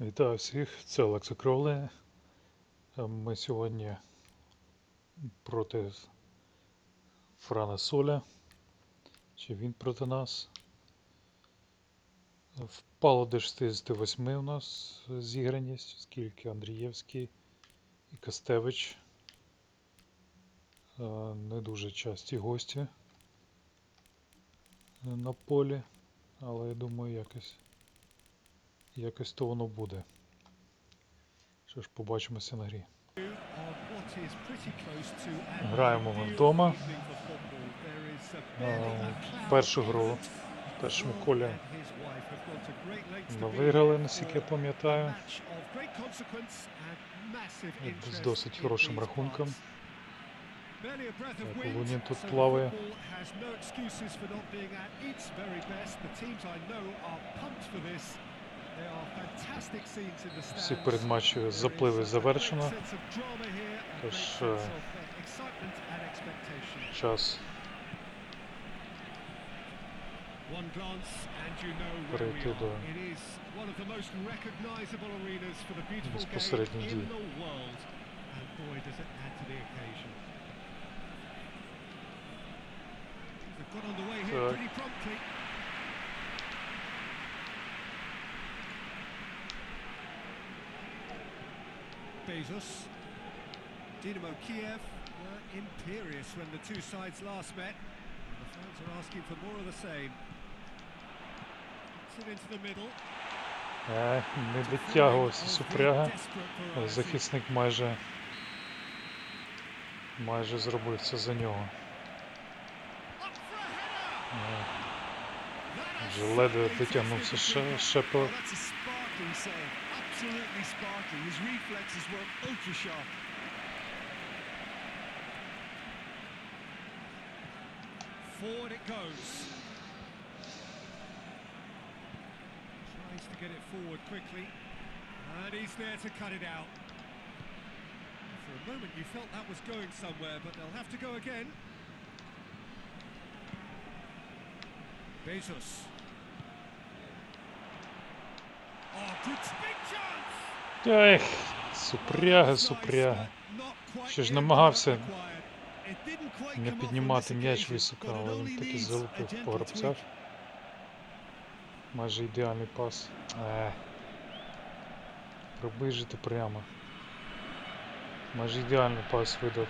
Вітаю всіх, це Олекса Кровле. Е, Ми сьогодні проти Франа Соля. Чи він проти нас? Впало до 68 у нас зіграність, оскільки Андрієвський і Костевич е, не дуже часті гості е, на полі, але я думаю якось. Якось то воно буде. Що ж, побачимося на грі. Граємо ми вдома. Е, Першу гру в першому колі ми виграли, наскільки я пам'ятаю, з досить хорошим рахунком. Лунін тут плаває. Всі передматчеві запливи завершено. Тож, е, Час перейти до безпосередньої дії. Так. Bezos. Dynamo Kiev were imperious when the two sides last met. And the fans are asking for more of the same. Gets it into the middle. Е, не дотягувався супряга. але Захисник майже майже зробив це за нього. Е, Вже ледве дотягнувся ще, sparkling save. Absolutely sparkling. His reflexes were ultra sharp. Forward it goes. Tries to get it forward quickly. And he's there to cut it out. For a moment you felt that was going somewhere, but they'll have to go again. Bezos. Ех, супряга, супряга. Що ж намагався Не піднімати м'яч високо, але він таки залупив по гравцях. Майже ідеальний пас. Е. Пробижити прямо. Майже ідеальний пас видав.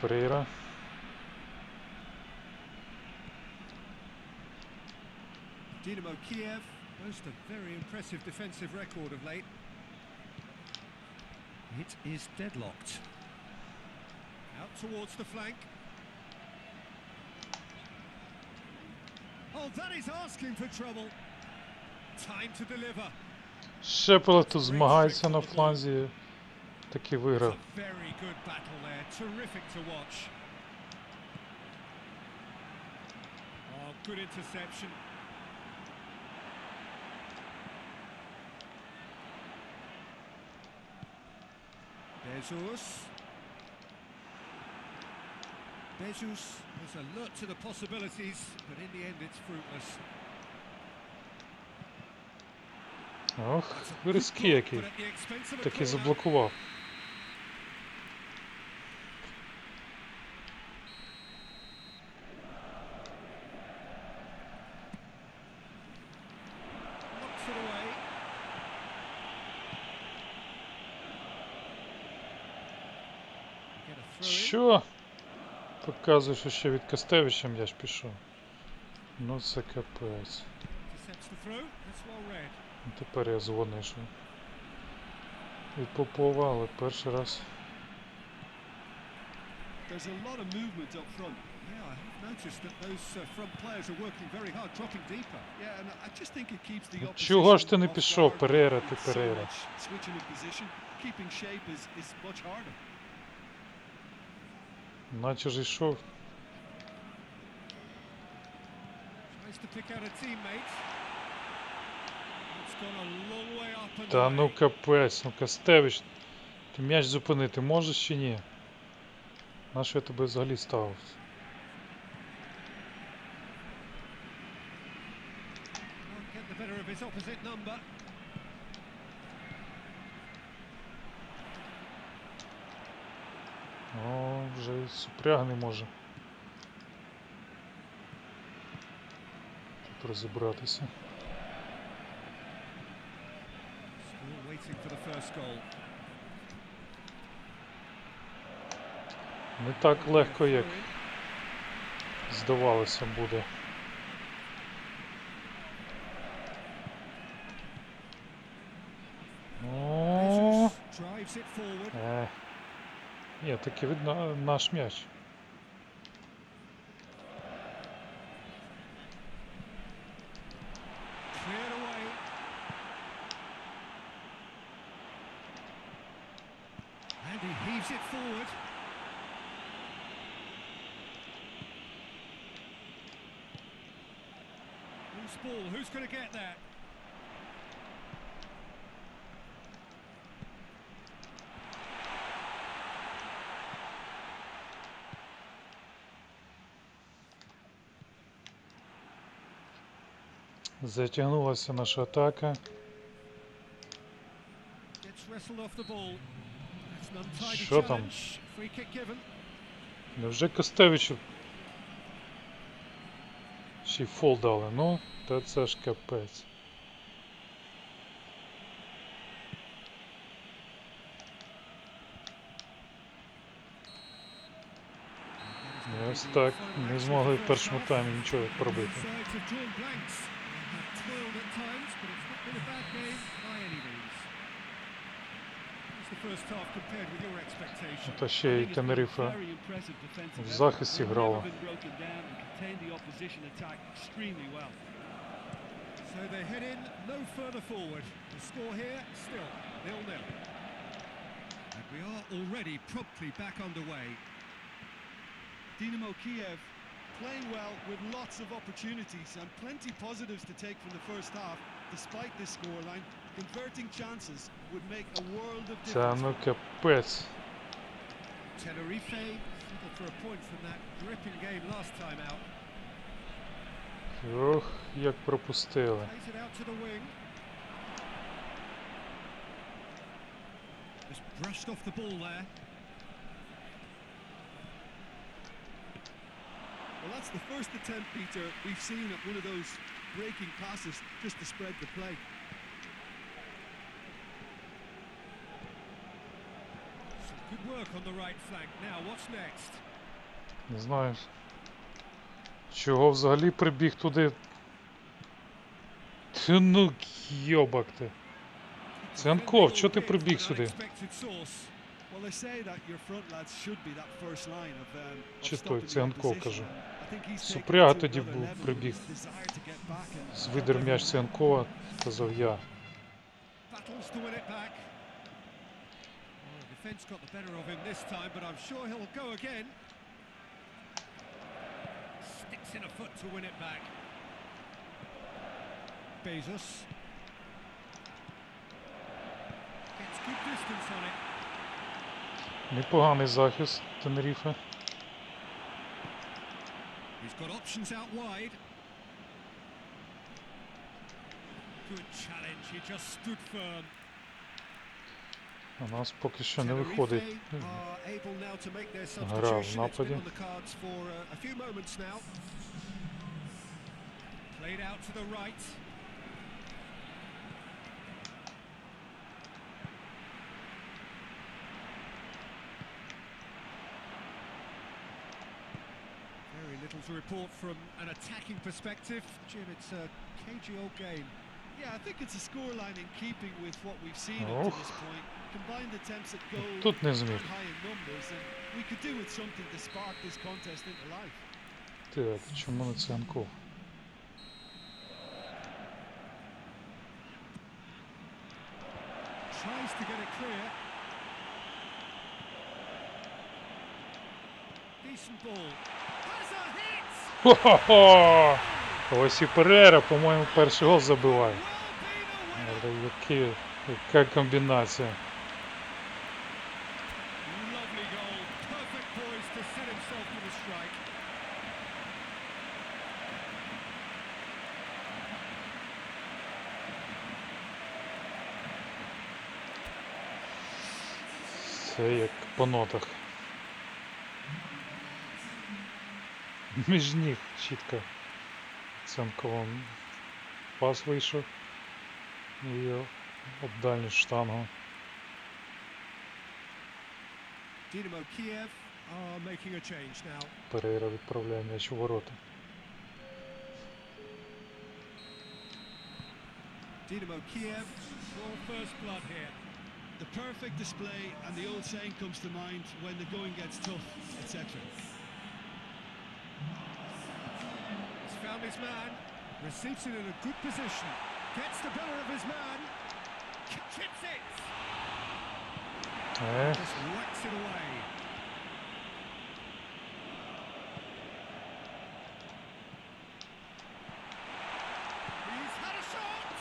Перейра. Dynamo Kiev boast a very impressive defensive record of late. It is deadlocked. Out towards the flank. Oh, that is asking for trouble. Time to deliver. Шепеле тут змагається на фланзі. Таки It's виграв. a very good battle there. Terrific to watch. Oh, good interception. Bezos. Bezos is alert to the possibilities, but in the end it's fruitless. Ох, goal, який. Таки заблокував. Knocks it away. Get a throw in. Що? Показує, що ще від Костевича м'яч пішов. Ну це капець. Intercepts the throw. That's well read. Ну, Тепер я згодний, що від Попова, але перший раз. There's a lot of movement up front. Yeah, I have noticed that those uh, front players are working very hard, dropping deeper. Yeah, and I just think it keeps the Ну, opposition Чого ж ти не пішов, guard. Перейра, ти It's so Перейра? much switching of position, keeping shape is, is much harder. Наче ж йшов. Tries to pick out a teammate. It's gone a long way up and Та ну капець, ну Костевич. Ти м'яч зупинити можеш чи ні? На що я тебе взагалі ставив? Get the better better of his opposite number. О, вже супряг не може. Тут розібратися. Не так легко, як здавалося буде. О, Jesus drives it forward. е. Ні, таки видно наш м'яч. Cleared away. And he heaves it forward. Loose ball. Who's going to get that? Затягнулася наша атака. Що там? Невже Костевичу ще й фол дали? Ну, та це ж капець. Ось так, не змогли в першому таймі нічого пробити. Та ще й Тенерифа в захисті грала. So they head in no further forward. The score here still nil-nil. And we are already promptly back underway. Dynamo Kiev playing well with lots of opportunities and plenty positives to take from the first half, despite this scoreline. Converting chances would make a world of Та difference. ну капець. Tenerife looking for a point from that gripping game last time out. Ох, як пропустили. Plays it out to the wing. Just brushed off the ball there. Well, that's the first attempt, Peter, we've seen at one of those breaking passes just to spread the play. Good work on the right flank. Now, what's next? Не знаю. Чого взагалі прибіг туди? Ти ну йобак ти. Цянков, чого ти прибіг сюди? Um, Чи той Цянков, кажу. Супряга тоді був, прибіг. with his desire to get back and З help видер м'яч. Цянкова, сказав я. Battles to win it back. Well, defence got the better of him this time, but I'm sure he'll go again. Sticks in a foot to win it back. Bezos. Gets good distance on it. Непоганий захист Тенеріфе. He's got options out wide. Good challenge, he just stood firm. У нас поки що не Tenerife виходить. are able now to make their Гра в substitution. It's been нападі. on the cards for uh, a few moments now. Played out to the right. to report from an attacking perspective. Jim, it's a cagey old game. Yeah, I think it's a scoreline in keeping with what we've seen up to Oh. this point. Combined attempts at goal Тут не зміг. high in numbers, and we could do with something to spark this contest into life. Так, чому не Цянков? Tries to get it clear. Decent ball. Хо-хо-хо! Ось і Перера, по-моєму, перший гол забиває. Але які, яка комбінація. Це як по нотах. Між ніг чітко. Цянковим пас вийшов. І об дальню штангу. Dynamo Kiev are making a change now. Перейра відправляє м'яч у ворота. Dynamo Kiev for first blood here. The perfect display, and the old saying comes to mind when the going gets tough, etc. Found his man, receives it in a good position, gets the better of his man, chips it, Е, just whacks it away.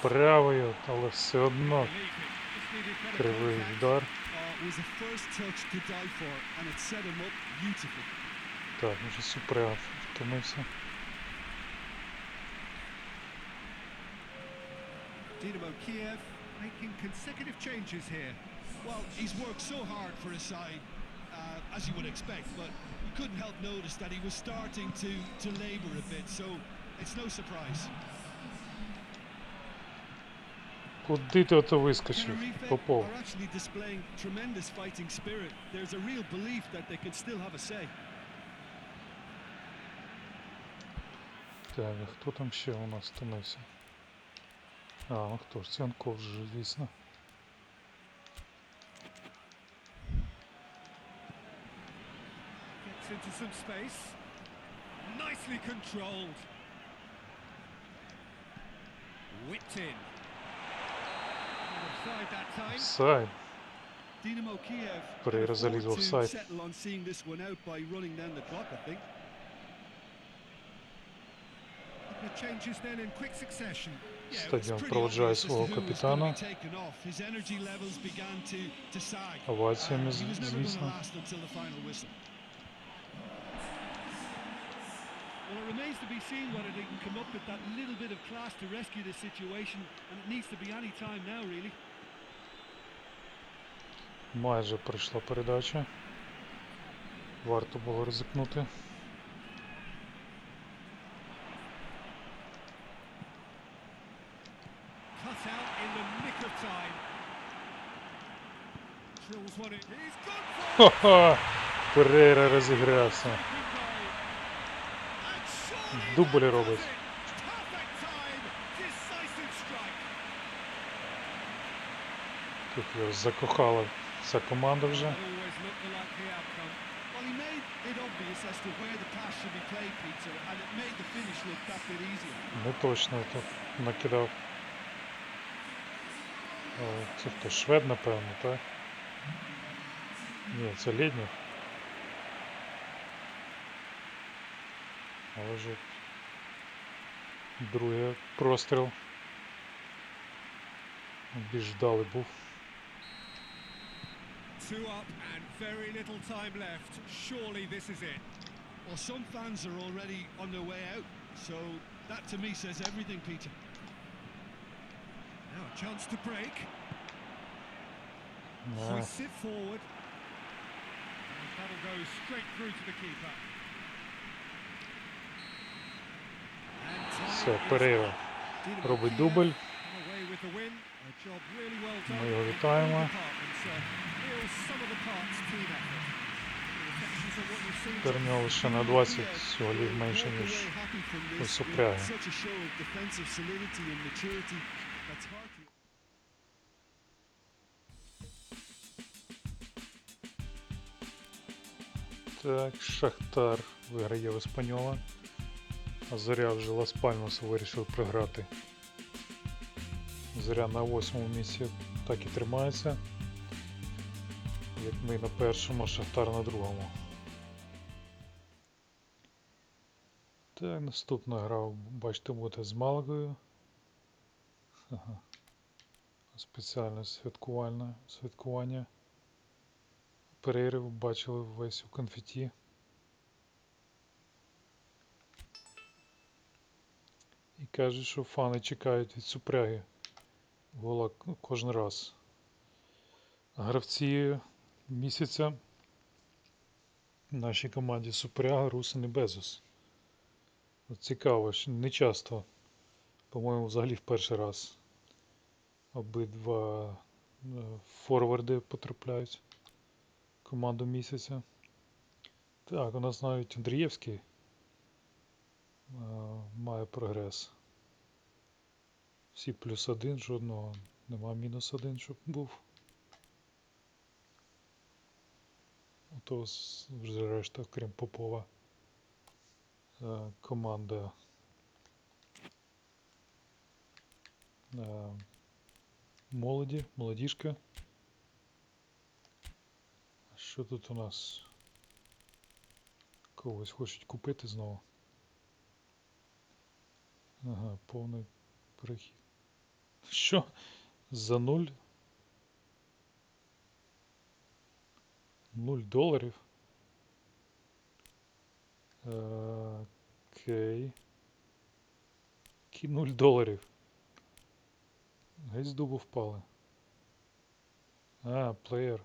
Правою, але все одно кривий удар. Uh. Так, вже супряг втомився. Dynamo Kiev making consecutive changes here. Well, he's worked so hard for his side, uh, as you would expect, but you couldn't help notice that he was starting to, to labour a bit, so it's no surprise. Куди ти ото вискочив? Tenerife Попов. are actually displaying tremendous fighting spirit. There's a real belief that they can still have a say. Так, а хто там ще у нас втомився? А, ну хто ж, Цянков же, звісно. Gets into some space. Nicely controlled. Whipped in. Offside that time. Сайд. Dynamo Kiev Pereira can afford заліз в to офсайд. settle on seeing this one out by running down the clock, I think. The changes then in quick succession. Стадіон проводжає свого капітана. Оваціями, звісно. Well, it remains to be seen whether they can come up with that little bit of class to rescue this situation, and it needs to be any time now, really. Майже прийшла передача. Варто було ризикнути. Cut out in the nick of time. Drills one in. He's gone for it. Ха-ха! Перейра розігрався. Taken goal. And surely Дубль that робить. does it. Perfect time. Decisive strike. Тут його закохала вся команда вже. Always looked the likely outcome. Well, he made it obvious as to where the pass should be and it made the finish look that bit easier. Не точно тут накидав. Це хто? Швед, напевно, так? Ні, це Ліднів. Але вже другий простріл. Більш вдалий був. Two up and very little time left. Surely this is it. Well, some fans are already on their way out, so that to me says everything, Peter. Now a chance to break. А, Hoists it forward. That'll go straight through to the keeper. Все, Перейра робить дубль. Ми його вітаємо. uh, seen Терньо лише на 20 голів менше, ніж у Супряги. Так, Шахтар виграє в Еспаньола. А Зоря вже Лас Пальмас вирішив програти. Зоря на восьмому місці так і тримається. Як ми на першому, а Шахтар на другому. Так, наступна гра, бачите, буде з Малагою. Ага. Спеціальне святкування. Перерив бачили весь у конфеті. І кажуть, що фани чекають від супряги гола кожен раз. Гравці місяця в нашій команді Супряга, Русин і Безус. От цікаво, що не часто, по-моєму, взагалі в перший раз обидва е, форварди потрапляють команду місяця. Так, у нас навіть Андрієвський е, має прогрес. Всі плюс один, жодного нема мінус один, щоб був. Ото вже решта, крім Попова, е, команда е, молоді, молодіжка. Що тут у нас? Когось хочуть купити знову. Ага, повний перехід. Що? За нуль? Нуль доларів? Окей. Які нуль доларів? Геть з дубу впали. А, плеєр.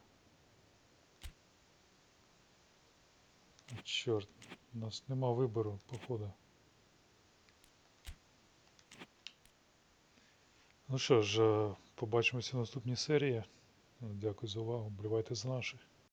Чорт, у нас нема вибору, походу. Ну що ж, е, побачимося в наступній серії. Дякую за увагу. Вболівайте за наших.